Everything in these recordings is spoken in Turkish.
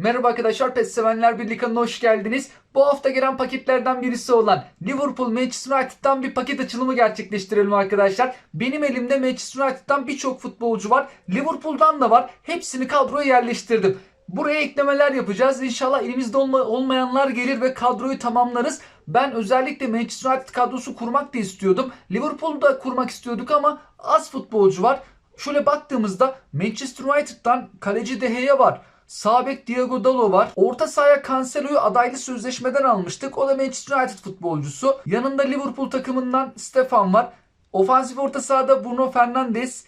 Merhaba arkadaşlar PES sevenler kanalına hoş geldiniz. Bu hafta gelen paketlerden birisi olan Liverpool Manchester United'dan bir paket açılımı gerçekleştirelim arkadaşlar. Benim elimde Manchester United'dan birçok futbolcu var. Liverpool'dan da var. Hepsini kadroya yerleştirdim. Buraya eklemeler yapacağız. İnşallah elimizde olma- olmayanlar gelir ve kadroyu tamamlarız. Ben özellikle Manchester United kadrosu kurmak da istiyordum. Liverpool'da kurmak istiyorduk ama az futbolcu var. Şöyle baktığımızda Manchester United'dan kaleci De Gea var. Sağ bek Diego Dalo var. Orta sahaya Cancelo'yu adaylı sözleşmeden almıştık. O da Manchester United futbolcusu. Yanında Liverpool takımından Stefan var. Ofansif orta sahada Bruno Fernandes.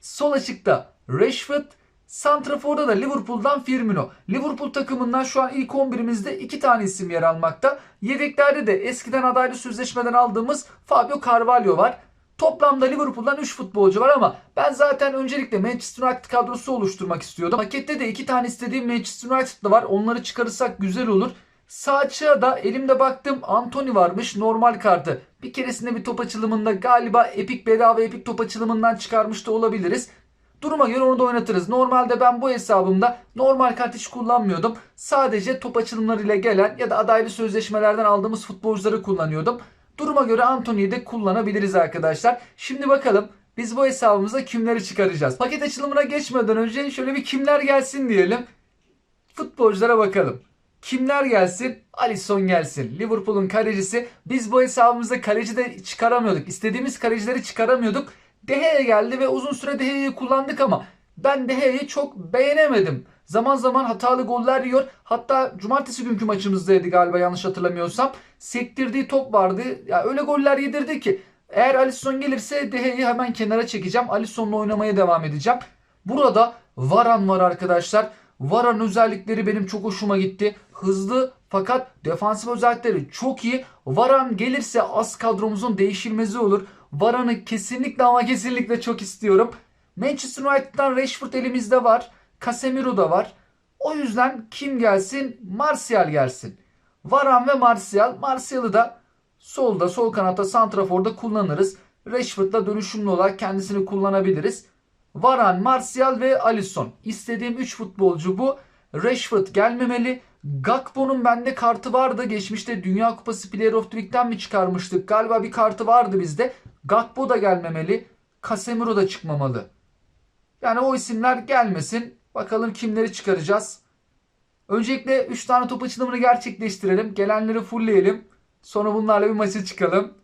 Sol açıkta Rashford. Santrafor'da da Liverpool'dan Firmino. Liverpool takımından şu an ilk 11'imizde iki tane isim yer almakta. Yedeklerde de eskiden adaylı sözleşmeden aldığımız Fabio Carvalho var. Toplamda Liverpool'dan 3 futbolcu var ama ben zaten öncelikle Manchester United kadrosu oluşturmak istiyordum. Pakette de 2 tane istediğim Manchester United'da var. Onları çıkarırsak güzel olur. Sağ da elimde baktım Anthony varmış normal kartı. Bir keresinde bir top açılımında galiba Epic bedava Epic top açılımından çıkarmış da olabiliriz. Duruma göre onu da oynatırız. Normalde ben bu hesabımda normal kart hiç kullanmıyordum. Sadece top açılımlarıyla gelen ya da adaylı sözleşmelerden aldığımız futbolcuları kullanıyordum. Duruma göre Anthony'yi de kullanabiliriz arkadaşlar. Şimdi bakalım biz bu hesabımıza kimleri çıkaracağız. Paket açılımına geçmeden önce şöyle bir kimler gelsin diyelim. Futbolculara bakalım. Kimler gelsin? Alisson gelsin. Liverpool'un kalecisi. Biz bu hesabımızda kaleci de çıkaramıyorduk. İstediğimiz kalecileri çıkaramıyorduk. De Gea geldi ve uzun süre De Gea'yı kullandık ama ben De Gea'yı çok beğenemedim. Zaman zaman hatalı goller yiyor. Hatta cumartesi günkü maçımızdaydı galiba yanlış hatırlamıyorsam. Sektirdiği top vardı. Ya öyle goller yedirdi ki eğer Alisson gelirse De Gea'yı hemen kenara çekeceğim. Alisson'la oynamaya devam edeceğim. Burada Varan var arkadaşlar. Varan özellikleri benim çok hoşuma gitti. Hızlı fakat defansif özellikleri çok iyi. Varan gelirse az kadromuzun değişilmezi olur. Varan'ı kesinlikle ama kesinlikle çok istiyorum. Manchester United'dan Rashford elimizde var. Casemiro da var. O yüzden kim gelsin? Martial gelsin. Varan ve Martial. Martial'ı da solda, sol kanatta, santraforda kullanırız. Rashford'la dönüşümlü olarak kendisini kullanabiliriz. Varan, Martial ve Alisson. İstediğim 3 futbolcu bu. Rashford gelmemeli. Gakpo'nun bende kartı vardı. Geçmişte Dünya Kupası Player of the Week'ten mi çıkarmıştık? Galiba bir kartı vardı bizde. Gakpo da gelmemeli. Casemiro da çıkmamalı. Yani o isimler gelmesin. Bakalım kimleri çıkaracağız. Öncelikle 3 tane top açılımını gerçekleştirelim. Gelenleri fullleyelim. Sonra bunlarla bir maça çıkalım.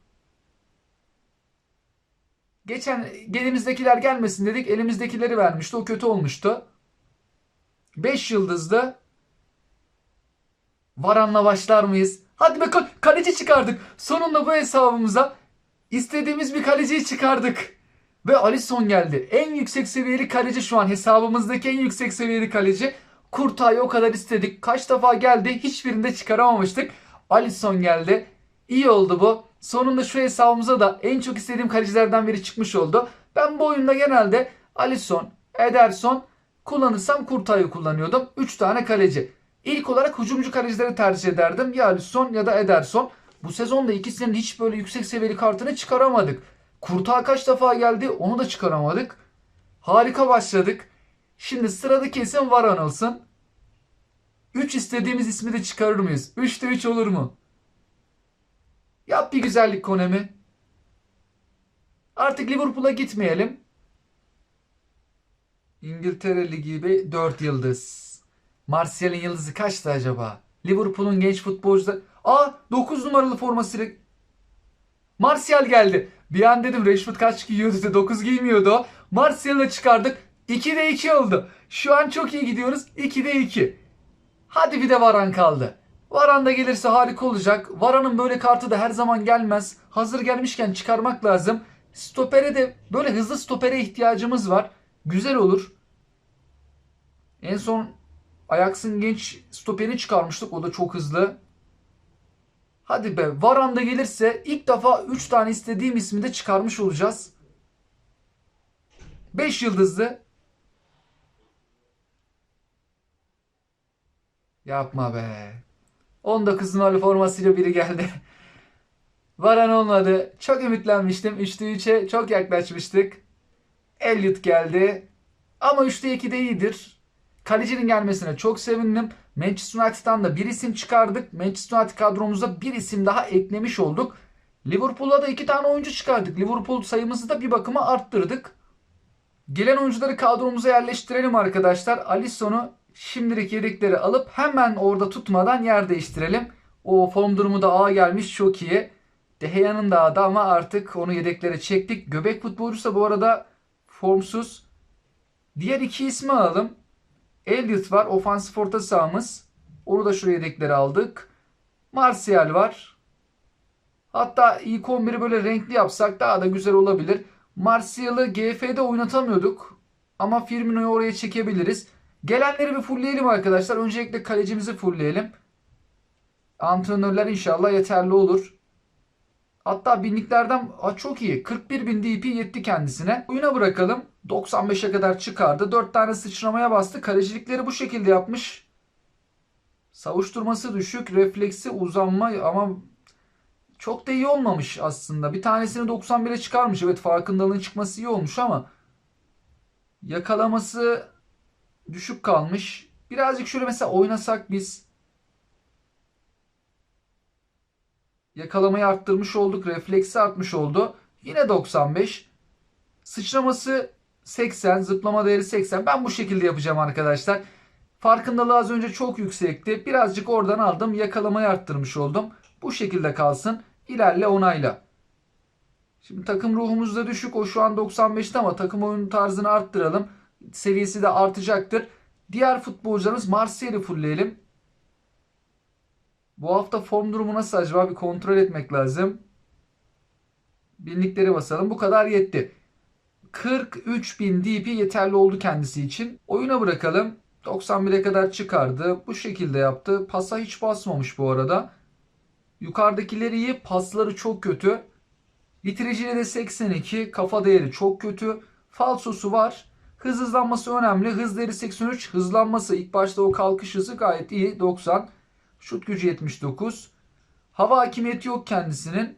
Geçen elimizdekiler gelmesin dedik. Elimizdekileri vermişti. O kötü olmuştu. 5 yıldızlı. Varan'la başlar mıyız? Hadi be kal- kaleci çıkardık. Sonunda bu hesabımıza istediğimiz bir kaleciyi çıkardık. Ve Alisson geldi. En yüksek seviyeli kaleci şu an hesabımızdaki en yüksek seviyeli kaleci. Kurtay'ı o kadar istedik. Kaç defa geldi hiçbirinde çıkaramamıştık. Alisson geldi. İyi oldu bu. Sonunda şu hesabımıza da en çok istediğim kalecilerden biri çıkmış oldu. Ben bu oyunda genelde Alisson, Ederson kullanırsam Kurtay'ı kullanıyordum. 3 tane kaleci. İlk olarak hücumcu kalecileri tercih ederdim. Ya Alisson ya da Ederson. Bu sezonda ikisinin hiç böyle yüksek seviyeli kartını çıkaramadık. Kurtağı kaç defa geldi onu da çıkaramadık. Harika başladık. Şimdi sıradaki isim var anılsın. 3 istediğimiz ismi de çıkarır mıyız? 3'te 3 olur mu? Yap bir güzellik Konemi. Artık Liverpool'a gitmeyelim. İngiltere Ligi gibi 4 yıldız. Martial'in yıldızı kaçtı acaba? Liverpool'un genç futbolcuları... Aa 9 numaralı formasıyla... Martial geldi. Bir an dedim Rashford kaç giyiyordu de 9 giymiyordu. Martial'ı çıkardık. 2'de 2 oldu. Şu an çok iyi gidiyoruz. 2'de 2. Hadi bir de Varan kaldı. Varan da gelirse harika olacak. Varan'ın böyle kartı da her zaman gelmez. Hazır gelmişken çıkarmak lazım. Stopere de böyle hızlı stopere ihtiyacımız var. Güzel olur. En son Ajax'ın genç stoperini çıkarmıştık. O da çok hızlı. Hadi be Varan da gelirse ilk defa 3 tane istediğim ismi de çıkarmış olacağız. 5 yıldızlı. Yapma be. 19 numaralı formasıyla biri geldi. Varan olmadı. Çok ümitlenmiştim. 3'te 3'e çok yaklaşmıştık. Elliot geldi. Ama 3'te 2'de iyidir. Kalecinin gelmesine çok sevindim. Manchester United'dan da bir isim çıkardık. Manchester United kadromuza bir isim daha eklemiş olduk. Liverpool'a da iki tane oyuncu çıkardık. Liverpool sayımızı da bir bakıma arttırdık. Gelen oyuncuları kadromuza yerleştirelim arkadaşlar. Alisson'u şimdilik yedekleri alıp hemen orada tutmadan yer değiştirelim. O form durumu da A gelmiş çok iyi. De Gea'nın da A'da ama artık onu yedeklere çektik. Göbek futbolcusu da bu arada formsuz. Diğer iki ismi alalım. Elliot var. Ofansif orta sahamız. Onu da şuraya yedeklere aldık. Martial var. Hatta ilk 11'i böyle renkli yapsak daha da güzel olabilir. Martial'ı GF'de oynatamıyorduk. Ama Firmino'yu oraya çekebiliriz. Gelenleri bir fullleyelim arkadaşlar. Öncelikle kalecimizi fullleyelim. Antrenörler inşallah yeterli olur. Hatta binliklerden Aa, çok iyi. 41 bin DP yetti kendisine. Oyuna bırakalım. 95'e kadar çıkardı. 4 tane sıçramaya bastı. Kalecilikleri bu şekilde yapmış. Savuşturması düşük. Refleksi uzanma ama çok da iyi olmamış aslında. Bir tanesini 91'e çıkarmış. Evet farkındalığın çıkması iyi olmuş ama yakalaması düşük kalmış. Birazcık şöyle mesela oynasak biz yakalamayı arttırmış olduk. Refleksi artmış oldu. Yine 95. Sıçraması 80. Zıplama değeri 80. Ben bu şekilde yapacağım arkadaşlar. Farkındalığı az önce çok yüksekti. Birazcık oradan aldım. Yakalamayı arttırmış oldum. Bu şekilde kalsın. İlerle onayla. Şimdi takım ruhumuz da düşük. O şu an 95'te ama takım oyun tarzını arttıralım. Seviyesi de artacaktır. Diğer futbolcularımız Marsilya'yı fullleyelim. Bu hafta form durumu nasıl acaba bir kontrol etmek lazım. Binlikleri basalım. Bu kadar yetti. 43.000 DP yeterli oldu kendisi için. Oyuna bırakalım. 91'e kadar çıkardı. Bu şekilde yaptı. Pasa hiç basmamış bu arada. Yukarıdakileri iyi. Pasları çok kötü. Bitiriciliği de 82. Kafa değeri çok kötü. Falsosu var. Hız hızlanması önemli. Hız değeri 83. Hızlanması ilk başta o kalkış hızı gayet iyi. 90. Şut gücü 79. Hava hakimiyeti yok kendisinin.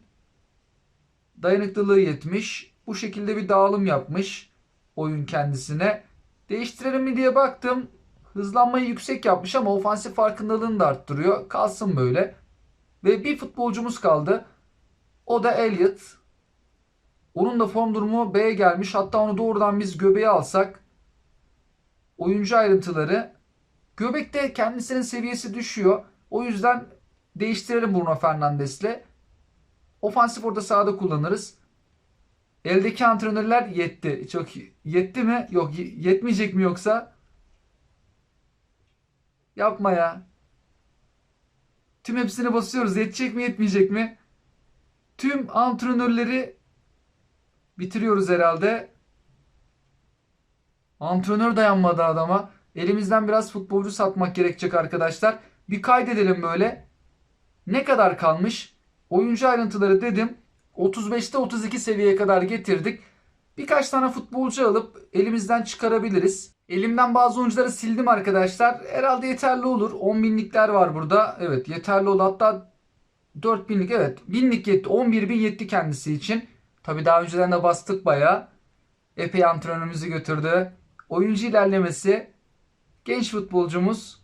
Dayanıklılığı 70. Bu şekilde bir dağılım yapmış oyun kendisine. Değiştirelim mi diye baktım. Hızlanmayı yüksek yapmış ama ofansif farkındalığını da arttırıyor. Kalsın böyle. Ve bir futbolcumuz kaldı. O da Elliot. Onun da form durumu B'ye gelmiş. Hatta onu doğrudan biz göbeğe alsak. Oyuncu ayrıntıları. Göbekte kendisinin seviyesi düşüyor. O yüzden değiştirelim Bruno Fernandes'le. Ofansif orta sahada kullanırız. Eldeki antrenörler yetti. Çok yetti mi? Yok yetmeyecek mi yoksa? Yapma ya. Tüm hepsini basıyoruz. Yetecek mi yetmeyecek mi? Tüm antrenörleri bitiriyoruz herhalde. Antrenör dayanmadı adama. Elimizden biraz futbolcu satmak gerekecek arkadaşlar. Bir kaydedelim böyle. Ne kadar kalmış? Oyuncu ayrıntıları dedim. 35'te 32 seviyeye kadar getirdik. Birkaç tane futbolcu alıp elimizden çıkarabiliriz. Elimden bazı oyuncuları sildim arkadaşlar. Herhalde yeterli olur. 10 binlikler var burada. Evet yeterli oldu. Hatta 4 binlik evet. Binlik yetti. 11 bin yetti kendisi için. Tabi daha önceden de bastık baya. Epey antrenörümüzü götürdü. Oyuncu ilerlemesi. Genç futbolcumuz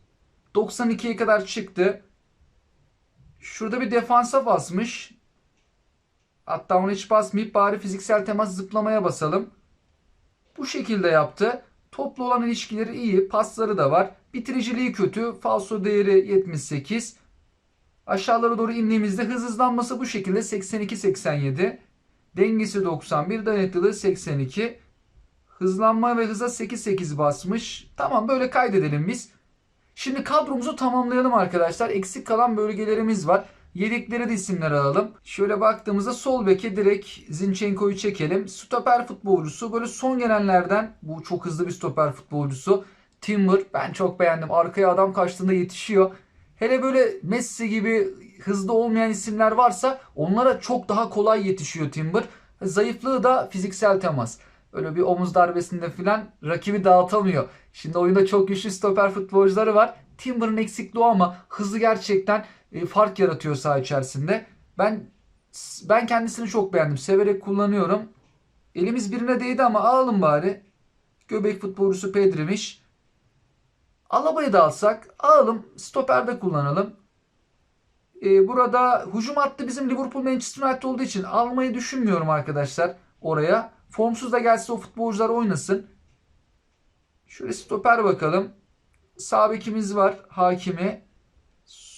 92'ye kadar çıktı. Şurada bir defansa basmış. Hatta onu hiç basmayıp bari fiziksel temas zıplamaya basalım. Bu şekilde yaptı. Toplu olan ilişkileri iyi. Pasları da var. Bitiriciliği kötü. Falso değeri 78. Aşağılara doğru indiğimizde hız hızlanması bu şekilde 82-87. Dengesi 91. Dayanıklılığı 82. Hızlanma ve hıza 8-8 basmış. Tamam böyle kaydedelim biz. Şimdi kadromuzu tamamlayalım arkadaşlar. Eksik kalan bölgelerimiz var. Yedekleri de isimler alalım. Şöyle baktığımızda sol beke direkt Zinchenko'yu çekelim. Stoper futbolcusu böyle son gelenlerden bu çok hızlı bir stoper futbolcusu. Timber ben çok beğendim. Arkaya adam kaçtığında yetişiyor. Hele böyle Messi gibi hızlı olmayan isimler varsa onlara çok daha kolay yetişiyor Timber. Zayıflığı da fiziksel temas. Öyle bir omuz darbesinde filan rakibi dağıtamıyor. Şimdi oyunda çok güçlü stoper futbolcuları var. Timber'ın eksikliği ama hızı gerçekten e, fark yaratıyor saha içerisinde. Ben ben kendisini çok beğendim. Severek kullanıyorum. Elimiz birine değdi ama alalım bari. Göbek futbolcusu Pedri'miş. Alaba'yı da alsak alalım stoperde kullanalım. Ee, burada hücum hattı bizim Liverpool Manchester United olduğu için almayı düşünmüyorum arkadaşlar oraya. Formsuz da gelse o futbolcular oynasın. Şöyle stoper bakalım. Sağ bekimiz var. Hakimi.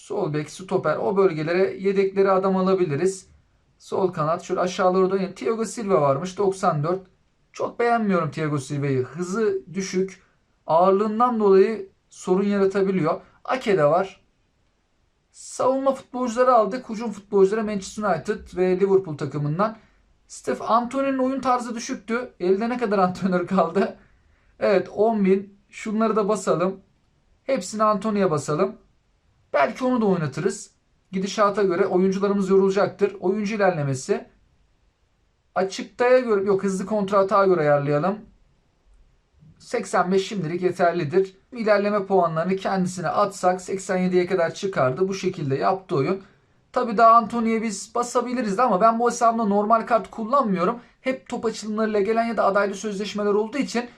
Sol bek, stoper. O bölgelere yedekleri adam alabiliriz. Sol kanat. Şöyle aşağılara oynayın. Thiago Silva varmış. 94. Çok beğenmiyorum Thiago Silva'yı. Hızı düşük. Ağırlığından dolayı sorun yaratabiliyor. Ake de var. Savunma futbolcuları aldık. Hücum futbolcuları Manchester United ve Liverpool takımından. Steph Antony'nin oyun tarzı düşüktü. Elde ne kadar antrenör kaldı? Evet 10.000. Şunları da basalım. Hepsini Antony'ye basalım. Belki onu da oynatırız. Gidişata göre oyuncularımız yorulacaktır. Oyuncu ilerlemesi. Açıktaya göre yok hızlı kontratağa göre ayarlayalım. 85 şimdilik yeterlidir. İlerleme puanlarını kendisine atsak 87'ye kadar çıkardı. Bu şekilde yaptı oyun. Tabi daha Antony'ye biz basabiliriz ama ben bu hesabımda normal kart kullanmıyorum. Hep top açılımlarıyla gelen ya da adaylı sözleşmeler olduğu için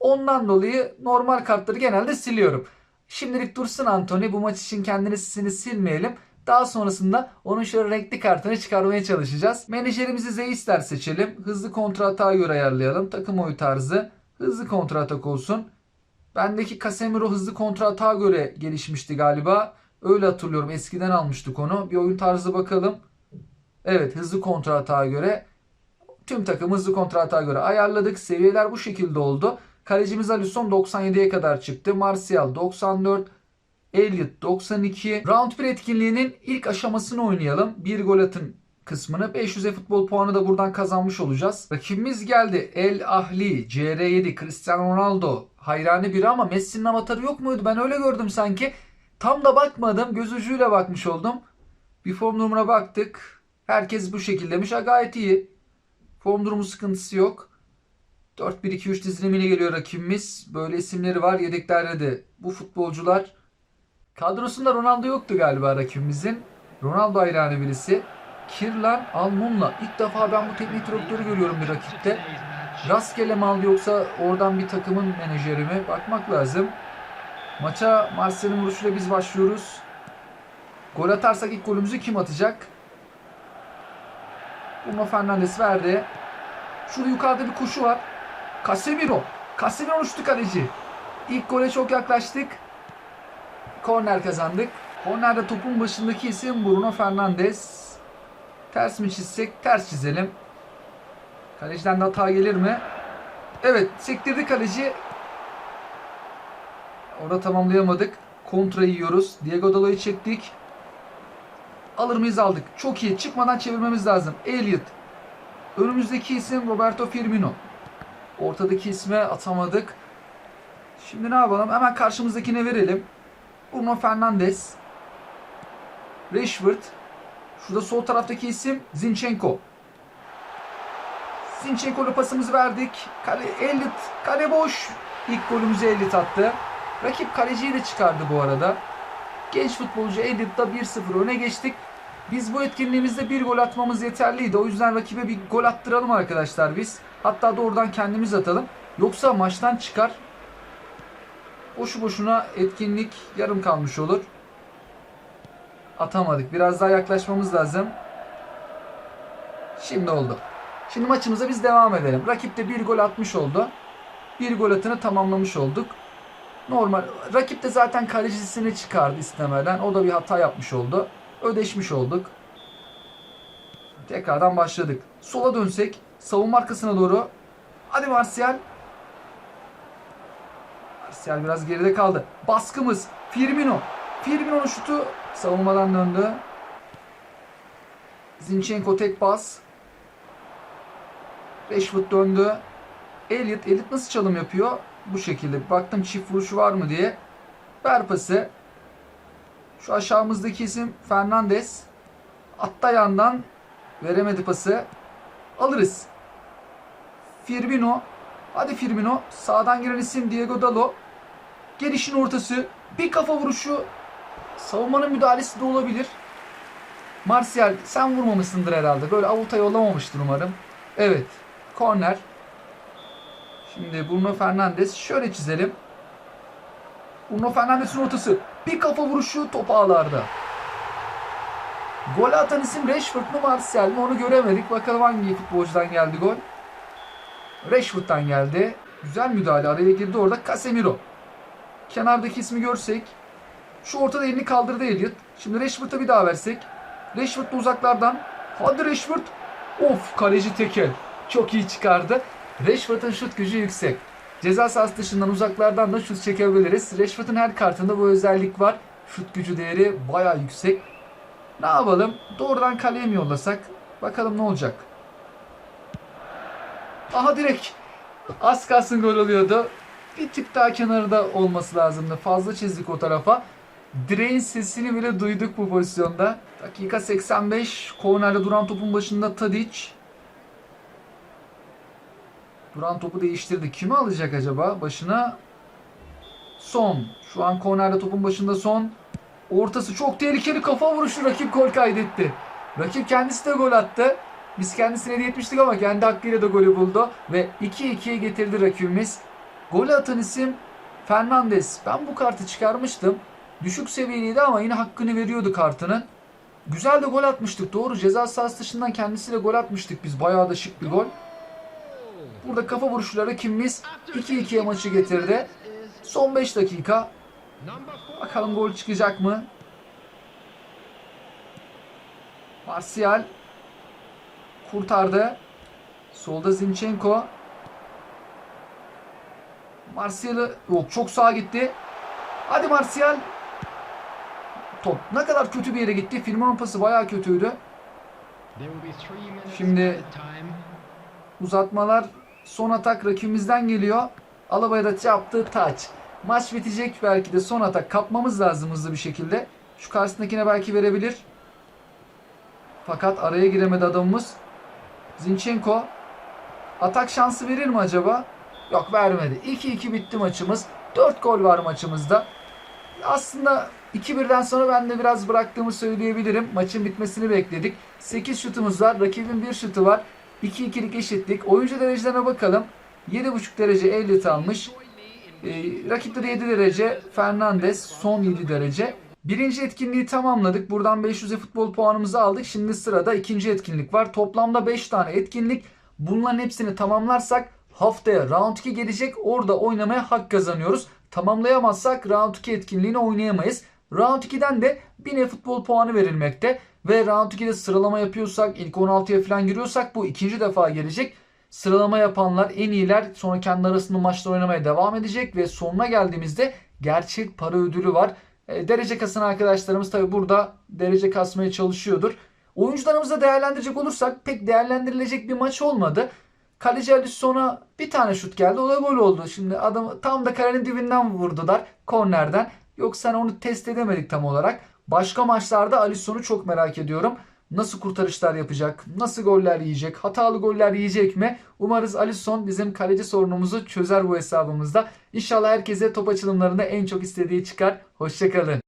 ondan dolayı normal kartları genelde siliyorum. Şimdilik dursun Anthony. Bu maç için kendisini silmeyelim. Daha sonrasında onun şöyle renkli kartını çıkarmaya çalışacağız. Menajerimizi Zeisler seçelim. Hızlı kontratağa göre ayarlayalım. Takım oyu tarzı. Hızlı kontratak olsun. Bendeki Casemiro hızlı kontratağa göre gelişmişti galiba. Öyle hatırlıyorum. Eskiden almıştık onu. Bir oyun tarzı bakalım. Evet hızlı kontratağa göre. Tüm takım hızlı kontratağa göre ayarladık. Seviyeler bu şekilde oldu. Kalecimiz Alisson 97'ye kadar çıktı. Martial 94. Elliot 92. Round 1 etkinliğinin ilk aşamasını oynayalım. Bir gol atın kısmını. 500'e futbol puanı da buradan kazanmış olacağız. Rakibimiz geldi. El Ahli, CR7, Cristiano Ronaldo. Hayrani biri ama Messi'nin avatarı yok muydu? Ben öyle gördüm sanki. Tam da bakmadım. Göz ucuyla bakmış oldum. Bir form durumuna baktık. Herkes bu şekildemiş. Ha, gayet iyi. Form durumu sıkıntısı yok. 4-1-2-3 dizilimiyle geliyor rakibimiz. Böyle isimleri var. Yedeklerde de bu futbolcular. Kadrosunda Ronaldo yoktu galiba rakibimizin. Ronaldo hayranı birisi. Kirlan Almun'la. İlk defa ben bu teknik direktörü görüyorum bir rakipte. Rastgele mi aldı yoksa oradan bir takımın menajeri mi? Bakmak lazım. Maça Marcel'in vuruşuyla biz başlıyoruz. Gol atarsak ilk golümüzü kim atacak? Bruno Fernandes verdi. Şurada yukarıda bir kuşu var. Casemiro. Casemiro uçtu kaleci. İlk gole çok yaklaştık. Korner kazandık. Kornerde topun başındaki isim Bruno Fernandes. Ters mi çizsek? Ters çizelim. Kaleciden de hata gelir mi? Evet sektirdi kaleci. Orada tamamlayamadık. Kontra yiyoruz. Diego Dalot'u çektik. Alır mıyız aldık. Çok iyi. Çıkmadan çevirmemiz lazım. Elliot. Önümüzdeki isim Roberto Firmino. Ortadaki isme atamadık. Şimdi ne yapalım? Hemen karşımızdakine verelim. Bruno Fernandes. Rashford. Şurada sol taraftaki isim Zinchenko. Zinchenko'ya pasımızı verdik. Kale, Elliot kale boş. İlk golümüzü Elliot attı. Rakip kaleciyi de çıkardı bu arada. Genç futbolcu Elliot'ta 1-0 öne geçtik. Biz bu etkinliğimizde bir gol atmamız yeterliydi. O yüzden rakibe bir gol attıralım arkadaşlar biz. Hatta doğrudan kendimiz atalım. Yoksa maçtan çıkar. Boşu boşuna etkinlik yarım kalmış olur. Atamadık. Biraz daha yaklaşmamız lazım. Şimdi oldu. Şimdi maçımıza biz devam edelim. Rakip de bir gol atmış oldu. Bir gol atını tamamlamış olduk. Normal. Rakip de zaten kalecisini çıkardı istemeden. O da bir hata yapmış oldu. Ödeşmiş olduk. Tekrardan başladık. Sola dönsek. Savunma arkasına doğru. Hadi Martial. Martial biraz geride kaldı. Baskımız. Firmino. Firmino'nun şutu savunmadan döndü. Zinchenko tek pas. Rashford döndü. Elliot. Elliot nasıl çalım yapıyor? Bu şekilde. Baktım çift vuruşu var mı diye. Ver pası. Şu aşağımızdaki isim Fernandes. Atta yandan veremedi pası. Alırız. Firmino. Hadi Firmino. Sağdan giren isim Diego Dalo. Gelişin ortası. Bir kafa vuruşu. Savunmanın müdahalesi de olabilir. Martial sen vurmamışsındır herhalde. Böyle avuta yollamamıştır umarım. Evet. Korner. Şimdi Bruno Fernandes şöyle çizelim. Bruno Fernandes'in ortası. Bir kafa vuruşu top ağlarda. Gol atan isim Rashford mu Martial mi onu göremedik. Bakalım hangi futbolcudan geldi gol. Rashford'dan geldi. Güzel müdahale araya girdi orada Casemiro. Kenardaki ismi görsek. Şu ortada elini kaldırdı Elliot. Şimdi Rashford'a bir daha versek. Rashford da uzaklardan. Hadi Rashford. Of kaleci tekel. Çok iyi çıkardı. Rashford'un şut gücü yüksek. Ceza sahası dışından uzaklardan da şut çekebiliriz. Rashford'un her kartında bu özellik var. Şut gücü değeri baya yüksek. Ne yapalım? Doğrudan kaleye mi yollasak? Bakalım ne olacak. Aha direkt. Az kalsın gol oluyordu. Bir tık daha kenarda olması lazımdı. Fazla çizdik o tarafa. Direğin sesini bile duyduk bu pozisyonda. Dakika 85. Korner'de duran topun başında Tadic. Duran topu değiştirdi. Kimi alacak acaba? Başına Son. Şu an kornerde topun başında Son. Ortası çok tehlikeli kafa vuruşu rakip gol kaydetti. Rakip kendisi de gol attı. Biz kendisine hediye etmiştik ama kendi hakkıyla da golü buldu. Ve 2-2'ye getirdi rakibimiz. Golü atan isim Fernandes. Ben bu kartı çıkarmıştım. Düşük seviyeliydi ama yine hakkını veriyordu kartının. Güzel de gol atmıştık. Doğru ceza sahası dışından kendisiyle gol atmıştık biz. Bayağı da şık bir gol. Burada kafa vuruşları kimimiz 2-2'ye maçı getirdi. Son 5 dakika. Bakalım gol çıkacak mı? Martial kurtardı. Solda Zinchenko. Martial'ı yok çok sağa gitti. Hadi Martial. Top ne kadar kötü bir yere gitti. Firmino'nun pası bayağı kötüydü. Şimdi uzatmalar son atak rakibimizden geliyor. Alaba'ya da yaptığı taç. Maç bitecek belki de son atak kapmamız lazım hızlı bir şekilde. Şu karşısındakine belki verebilir. Fakat araya giremedi adamımız. Zinchenko atak şansı verir mi acaba? Yok vermedi. 2-2 bitti maçımız. 4 gol var maçımızda. Aslında 2-1'den sonra ben de biraz bıraktığımı söyleyebilirim. Maçın bitmesini bekledik. 8 şutumuz var. Rakibin 1 şutu var. 2-2'lik eşitlik. Oyuncu derecelerine bakalım. 7.5 derece Elliot almış. Rakipte de 7 derece Fernandes. Son 7 derece. Birinci etkinliği tamamladık. Buradan 500'e futbol puanımızı aldık. Şimdi sırada ikinci etkinlik var. Toplamda 5 tane etkinlik. Bunların hepsini tamamlarsak haftaya round 2 gelecek. Orada oynamaya hak kazanıyoruz. Tamamlayamazsak round 2 etkinliğini oynayamayız. Round 2'den de 1000 futbol puanı verilmekte. Ve round 2'de sıralama yapıyorsak ilk 16'ya falan giriyorsak bu ikinci defa gelecek. Sıralama yapanlar en iyiler sonra kendi arasında maçlar oynamaya devam edecek ve sonuna geldiğimizde gerçek para ödülü var. E, derece kasan arkadaşlarımız tabi burada derece kasmaya çalışıyordur. Oyuncularımızı değerlendirecek olursak pek değerlendirilecek bir maç olmadı. Kaleci Alisson'a bir tane şut geldi. O da gol oldu. Şimdi adam tam da kalenin dibinden vurdular kornerden. Yoksa hani onu test edemedik tam olarak. Başka maçlarda Alisson'u çok merak ediyorum. Nasıl kurtarışlar yapacak? Nasıl goller yiyecek? Hatalı goller yiyecek mi? Umarız Alisson bizim kaleci sorunumuzu çözer bu hesabımızda. İnşallah herkese top açılımlarında en çok istediği çıkar. Hoşçakalın.